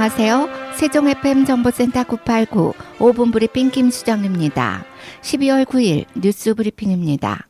안녕하세요. 세종 FM 정보센터 989 5분 브리핑 김수정입니다. 12월 9일 뉴스 브리핑입니다.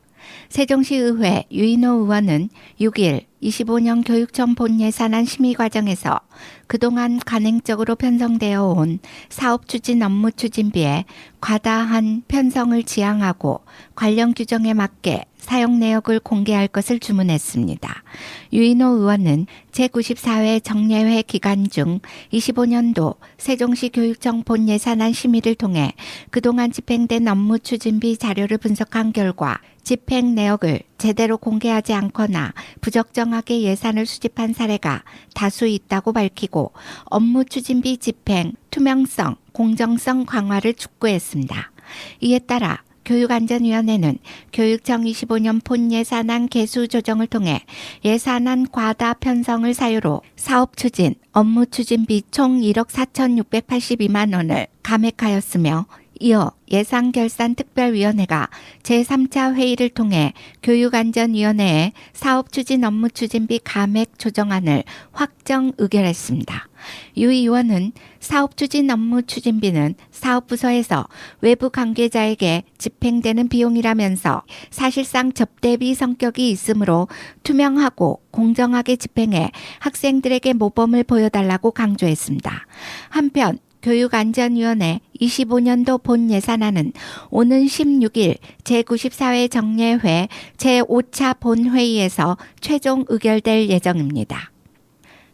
세종시 의회 유인호 의원은 6일 25년 교육청 본 예산안 심의 과정에서 그동안 간행적으로 편성되어 온 사업 추진 업무 추진비에 과다한 편성을 지양하고 관련 규정에 맞게 사용 내역을 공개할 것을 주문했습니다. 유인호 의원은 제94회 정례회 기간 중 25년도 세종시 교육청 본예산안 심의를 통해 그동안 집행된 업무 추진비 자료를 분석한 결과 집행 내역을 제대로 공개하지 않거나 부적정하게 예산을 수집한 사례가 다수 있다고 밝히고 업무 추진비 집행, 투명성, 공정성 강화를 촉구했습니다. 이에 따라 교육안전위원회는 교육청 25년 본 예산안 개수 조정을 통해 예산안 과다 편성을 사유로 사업 추진, 업무 추진비 총 1억 4,682만 원을 감액하였으며 이어 예산결산특별위원회가 제3차 회의를 통해 교육안전위원회에 사업 추진 업무 추진비 감액 조정안을 확정 의결했습니다. 유 의원은 사업 추진 업무 추진비는 사업부서에서 외부 관계자에게 집행되는 비용이라면서 사실상 접대비 성격이 있으므로 투명하고 공정하게 집행해 학생들에게 모범을 보여달라고 강조했습니다. 한편 교육안전위원회 25년도 본 예산안은 오는 16일 제94회 정례회 제5차 본회의에서 최종 의결될 예정입니다.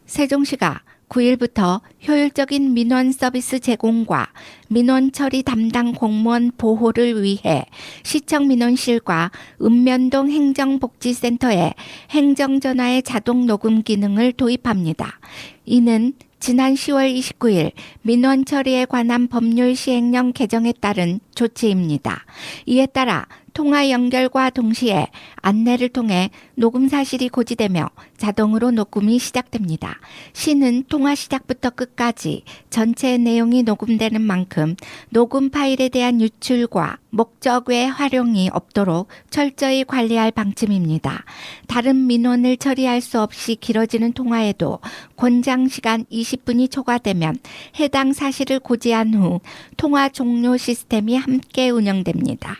세종시가 9일부터 효율적인 민원 서비스 제공과 민원 처리 담당 공무원 보호를 위해 시청 민원실과 읍면동 행정복지센터에 행정전화의 자동 녹음 기능을 도입합니다. 이는 지난 10월 29일 민원 처리에 관한 법률 시행령 개정에 따른 조치입니다. 이에 따라 통화 연결과 동시에 안내를 통해 녹음 사실이 고지되며 자동으로 녹음이 시작됩니다. 시는 통화 시작부터 끝까지 전체 내용이 녹음되는 만큼 녹음 파일에 대한 유출과 목적 외 활용이 없도록 철저히 관리할 방침입니다. 다른 민원을 처리할 수 없이 길어지는 통화에도 권장 시간 20분이 초과되면 해당 사실을 고지한 후 통화 종료 시스템이 함께 운영됩니다.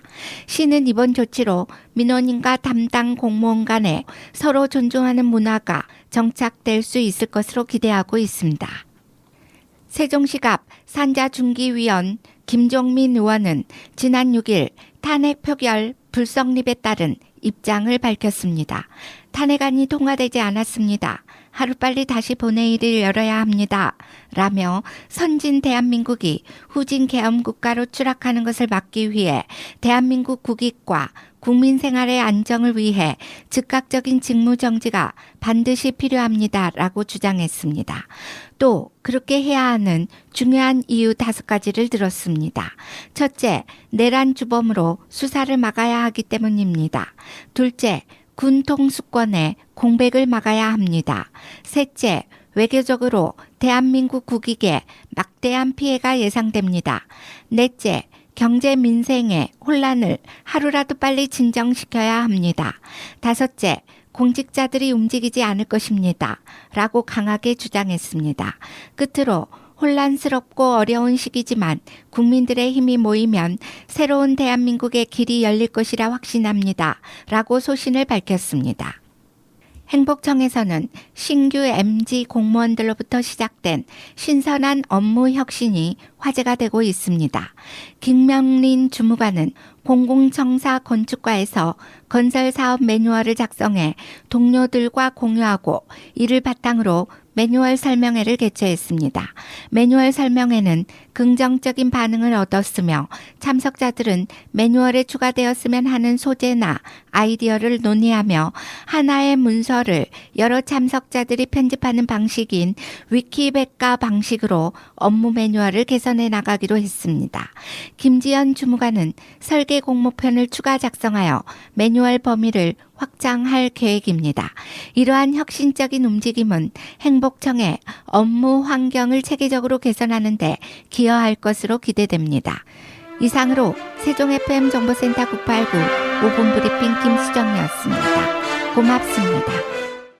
시는 이번 조치로 민원인과 담당 공무원 간에 서로 존중하는 문화가 정착될 수 있을 것으로 기대하고 있습니다. 세종시 갑 산자중기위원 김종민 의원은 지난 6일 탄핵 표결 불성립에 따른 입장을 밝혔습니다. 탄핵안이 통과되지 않았습니다. 하루빨리 다시 본회의를 열어야 합니다. 라며 선진 대한민국이 후진 계엄 국가로 추락하는 것을 막기 위해 대한민국 국익과 국민 생활의 안정을 위해 즉각적인 직무 정지가 반드시 필요합니다. 라고 주장했습니다. 또 그렇게 해야 하는 중요한 이유 다섯 가지를 들었습니다. 첫째, 내란 주범으로 수사를 막아야 하기 때문입니다. 둘째, 군 통수권의 공백을 막아야 합니다. 셋째, 외교적으로 대한민국 국익에 막대한 피해가 예상됩니다. 넷째, 경제 민생의 혼란을 하루라도 빨리 진정시켜야 합니다. 다섯째, 공직자들이 움직이지 않을 것입니다. 라고 강하게 주장했습니다. 끝으로 혼란스럽고 어려운 시기지만 국민들의 힘이 모이면 새로운 대한민국의 길이 열릴 것이라 확신합니다. 라고 소신을 밝혔습니다. 행복청에서는 신규 MG 공무원들로부터 시작된 신선한 업무 혁신이 화제가 되고 있습니다. 김명린 주무관은 공공청사 건축과에서 건설 사업 매뉴얼을 작성해 동료들과 공유하고 이를 바탕으로 매뉴얼 설명회를 개최했습니다. 매뉴얼 설명회는 긍정적인 반응을 얻었으며 참석자들은 매뉴얼에 추가되었으면 하는 소재나 아이디어를 논의하며 하나의 문서를 여러 참석자들이 편집하는 방식인 위키백과 방식으로 업무 매뉴얼을 개선해 나가기로 했습니다. 김지연 주무관은 설계 공모편을 추가 작성하여 매뉴얼 범위를 확장할 계획입니다. 이러한 혁신적인 움직임은 행복청의 업무 환경을 체계적으로 개선하는데 기여할 것으로 기대됩니다. 이상으로 세종 FM 정보센터 989 5분 브리핑 김수정이었습니다. 고맙습니다.